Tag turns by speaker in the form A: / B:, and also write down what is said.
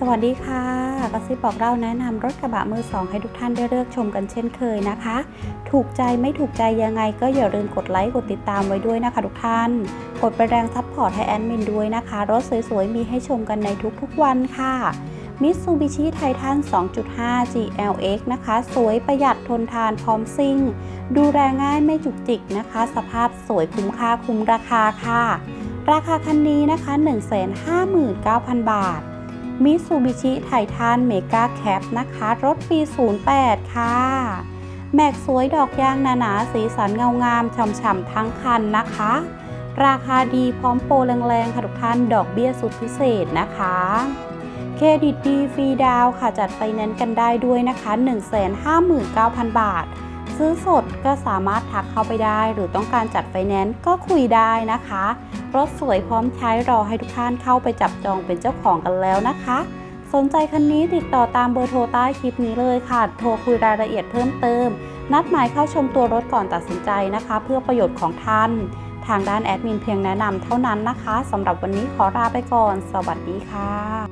A: สวัสดีค่ะกระซิบบอกเล่าแนะนำรถกระบะมือสองให้ทุกท่านได้เลือกชมกันเช่นเคยนะคะ ถูกใจไม่ถูกใจยังไงก็อย่าลืมกดไลค์กดติดตามไว้ด้วยนะคะทุกท่าน กดไปแรงซัพพอร์ตให้แอดมินด้วยนะคะ รถสวยๆ มีให้ชมกันในทุกๆวันค่ะ Mitsubishi Titan 2.5 GLX นะคะ สวยประหยัดทนทานพร้อมซิ่ง ดูแลง่ายไม่จุกจิกนะคะ สภาพสวยคุ้มค่าคุ้มราคาค่ะ ราคาคันนี้นะคะ 159,000 บาท มิตซูบิชิไททันเมกาแคปนะคะ รถปี 08 ค่ะ แม็กสวยดอกยางหนาๆสีสันเงางามฉ่ำๆทั้งคันนะคะ ราคาดีพร้อมโปรแรงๆ ค่ะทุกท่านดอกเบี้ยสุดพิเศษนะคะ เครดิตดีฟรีดาวค่ะจัดไฟแนนซ์กันได้ด้วยนะคะ 159,000 บาท ซื้อสดก็สามารถทักเข้าไปได้ หรือต้องการจัดไฟแนนซ์ก็คุยได้นะคะ รถสวยพร้อมใช้รอให้ทุกท่านเข้าไปจับจองเป็นเจ้าของกันแล้วนะคะ สนใจคันนี้ติดต่อตามเบอร์โทรใต้คลิปนี้เลยค่ะ โทรคุยรายละเอียดเพิ่มเติม นัดหมายเข้าชมตัวรถก่อนตัดสินใจนะคะ เพื่อประโยชน์ของท่าน ทางด้านแอดมินเพียงแนะนำเท่านั้นนะคะสำหรับวันนี้ขอลาไปก่อน สวัสดีค่ะ